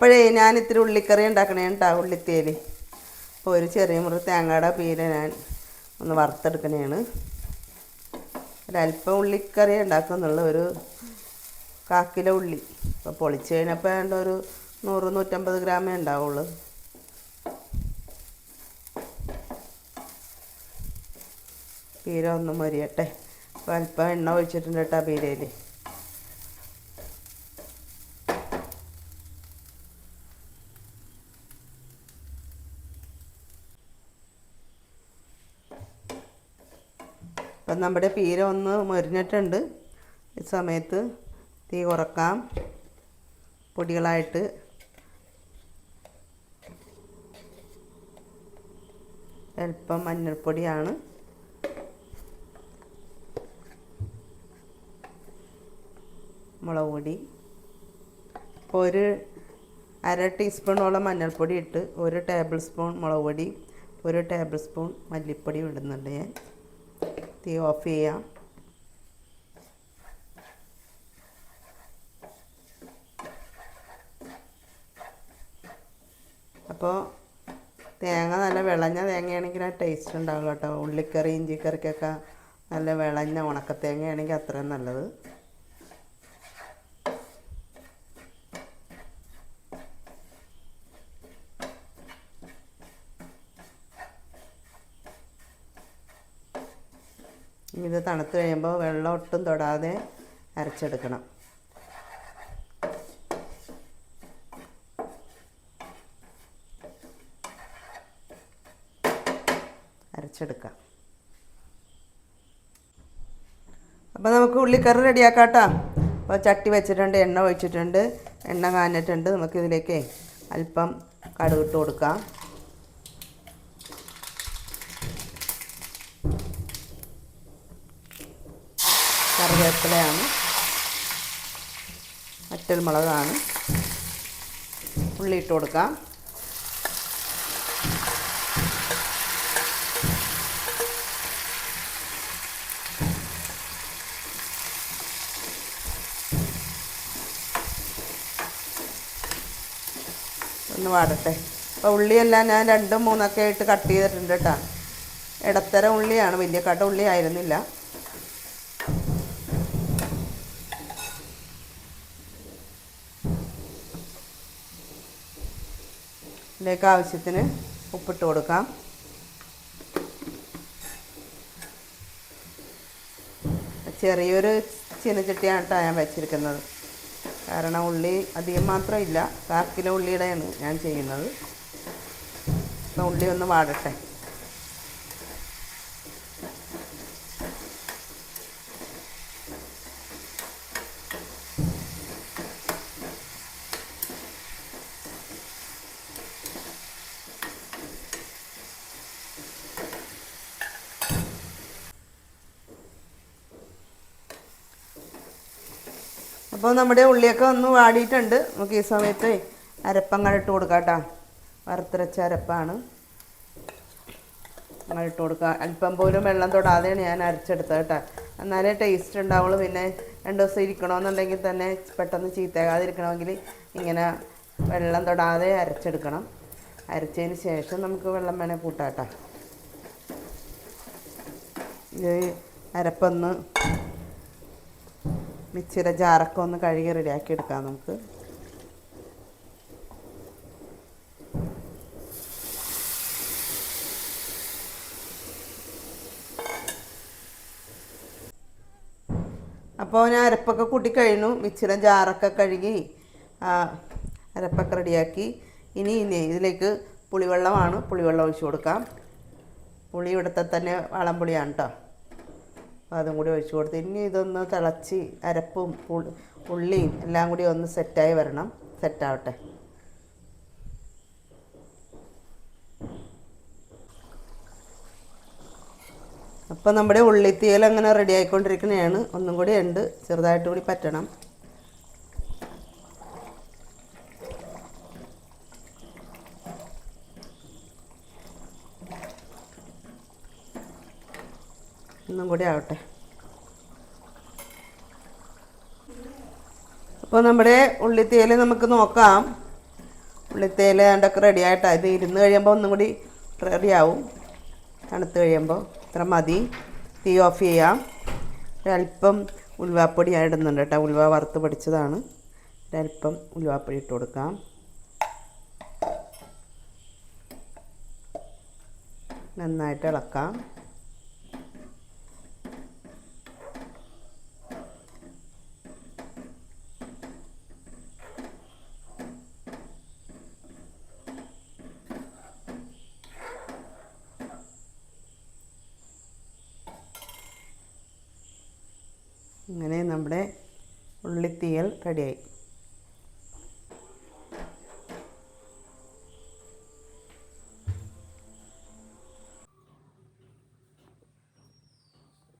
അപ്പോഴേ ഞാൻ ഇത്തിരി ഉള്ളിക്കറി ഉണ്ടാക്കണേ കേട്ടോ ഉള്ളിത്തേൽ അപ്പോൾ ഒരു ചെറിയ മുറി തേങ്ങയുടെ പീര ഞാൻ ഒന്ന് വറുത്തെടുക്കണേണ്. ഒരല്പം ഉള്ളിക്കറി ഉണ്ടാക്കുന്നുള്ള ഒരു കാക്കില ഉള്ളി. അപ്പോൾ പൊളിച്ച് കഴിഞ്ഞപ്പോൾ വേണ്ട ഒരു നൂറ് നൂറ്റമ്പത് ഗ്രാമേ ഉണ്ടാവുള്ളൂ. പീര ഒന്ന് മൊരിയട്ടെ. അപ്പോൾ അല്പം എണ്ണ ഒഴിച്ചിട്ടുണ്ട് കേട്ടോ പീരയിൽ അപ്പം നമ്മുടെ പീര ഒന്ന് മൊരിഞ്ഞിട്ടുണ്ട്. ഈ സമയത്ത് തീ കുറക്കാം പൊടികളായിട്ട്. അല്പം മഞ്ഞൾപ്പൊടിയാണ്. മുളക് പൊടി ഇപ്പോൾ ഒരു അര ടീസ്പൂണോളം മഞ്ഞൾപ്പൊടി ഇട്ട് ഒരു ടേബിൾ സ്പൂൺ മുളക് പൊടി ഒരു ടേബിൾ സ്പൂൺ മല്ലിപ്പൊടി ഇടുന്നുണ്ട് ഞാൻ. തീ ഓഫ് ചെയ്യാം. അപ്പോൾ തേങ്ങ നല്ല വിളഞ്ഞ തേങ്ങയാണെങ്കിൽ ആ ടേസ്റ്റ് ഉണ്ടാവുള്ളൂ കേട്ടോ ഉള്ളിക്കറി ഇഞ്ചിക്കറിക്കൊക്കെ നല്ല വിളഞ്ഞ ഉണക്കത്തേങ്ങയാണെങ്കിൽ അത്രയും നല്ലത്. ഇത് തണുത്ത് കഴിയുമ്പോൾ വെള്ളം ഒട്ടും തൊടാതെ അരച്ചെടുക്കണം. അരച്ചെടുക്കാം. അപ്പോൾ നമുക്ക് ഉള്ളിക്കറി റെഡിയാക്കാം കേട്ടോ അപ്പോൾ ചട്ടി വെച്ചിട്ടുണ്ട് എണ്ണ ഒഴിച്ചിട്ടുണ്ട് എണ്ണ കാഞ്ഞിട്ടുണ്ട്. നമുക്കിതിലേക്ക് അല്പം കടുകിട്ട് കൊടുക്കാം. കറിവേപ്പിലയാണ് മുളകാണ്. ഉള്ളി കൊടുക്കാം. ഒന്ന് വാടട്ടെ. അപ്പോൾ ഉള്ളിയെല്ലാം ഞാൻ രണ്ടും മൂന്നൊക്കെ ആയിട്ട് കട്ട് ചെയ്തിട്ടുണ്ട് കേട്ടോ. ഇടത്തരം ഉള്ളിയാണ്. വലിയ കട്ട ഉള്ളി ആയിരുന്നില്ല ഇതിലേക്ക് ആവശ്യത്തിന് ഉപ്പിട്ട് കൊടുക്കാം. ചെറിയൊരു ചീനച്ചട്ടിയാണ് കേട്ടോ ഞാൻ വെച്ചിരിക്കുന്നത്. കാരണം ഉള്ളി അധികം മാത്രമില്ല കാൽ കിലോ ഉള്ളിയുടെയാണ് ഞാൻ ചെയ്യുന്നത്. ഉള്ളി ഒന്ന് വാടട്ടെ. അപ്പോൾ നമ്മുടെ ഉള്ളിയൊക്കെ ഒന്ന് വാടിയിട്ടുണ്ട്. നമുക്ക് ഈ സമയത്ത് അരപ്പങ്ങൾ ഇട്ട് കൊടുക്കാം കേട്ടോ വറുത്തരച്ച അരപ്പാണ്. അങ്ങനെ ഇട്ട് കൊടുക്കുക അല്പം പോലും വെള്ളം തൊടാതെയാണ് ഞാൻ അരച്ചെടുത്തത് കേട്ടോ. എന്നാലേ ടേസ്റ്റ് ഉണ്ടാവുള്ളൂ. പിന്നെ രണ്ട് ദിവസം ഇരിക്കണമെന്നുണ്ടെങ്കിൽ തന്നെ പെട്ടെന്ന് ചീത്തയാകാതിരിക്കണമെങ്കിൽ ഇങ്ങനെ വെള്ളം തൊടാതെ അരച്ചെടുക്കണം. അരച്ചതിന് ശേഷം നമുക്ക് വെള്ളം വേണേൽ കൂട്ടാം കേട്ടോ ഇത് അരപ്പൊന്ന് മിക്സിയുടെ ജാറൊക്കെ ഒന്ന് കഴുകി റെഡിയാക്കി എടുക്കാം നമുക്ക്. അപ്പോൾ ഞാൻ അരപ്പൊക്കെ കൂട്ടി കഴിഞ്ഞു. മിക്സിയുടെ ജാറൊക്കെ കഴുകി അരപ്പൊക്കെ റെഡിയാക്കി. ഇനി ഇതിലേക്ക് പുളിവെള്ളമാണ്. പുളിവെള്ളം ഒഴിച്ചു കൊടുക്കാം. പുളി ഇവിടുത്തെ തന്നെ വളംപുളിയാണ് കേട്ടോ. അതും കൂടി ഒഴിച്ചു കൊടുത്ത് ഇനി ഇതൊന്ന് തിളച്ച് അരപ്പും ഉള്ളിയും എല്ലാം കൂടി ഒന്ന് സെറ്റായി വരണം. സെറ്റാവട്ടെ. അപ്പോൾ നമ്മുടെ ഉള്ളിത്തീയൽ അങ്ങനെ റെഡി ആയിക്കൊണ്ടിരിക്കുന്നതാണ്. ഒന്നും കൂടി ഉണ്ട് ചെറുതായിട്ട് കൂടി പറ്റണം. ഒന്നും കൂടി ആവട്ടെ. അപ്പോൾ നമ്മുടെ ഉള്ളിത്തേൽ നമുക്ക് നോക്കാം. ഉള്ളിത്തേൽ ഏണ്ടൊക്കെ റെഡി ആയിട്ടാണ് ഇത് ഇരുന്ന് കഴിയുമ്പോൾ ഒന്നും കൂടി റെഡിയാവും തണുത്ത് കഴിയുമ്പോൾ ഇത്ര മതി. തീ ഓഫ് ചെയ്യാം. ഒരല്പം ഉൽവാപ്പൊടി ഞാൻ ഇടുന്നുണ്ട് കേട്ടോ. ഉൽവ വറുത്ത് പൊടിച്ചതാണ്. ഒരല്പം ഉൽവാപ്പൊടി ഇട്ട് കൊടുക്കാം. നന്നായിട്ട് ഇളക്കാം. അങ്ങനെ നമ്മുടെ ഉള്ളിത്തീയൽ റെഡിയായി.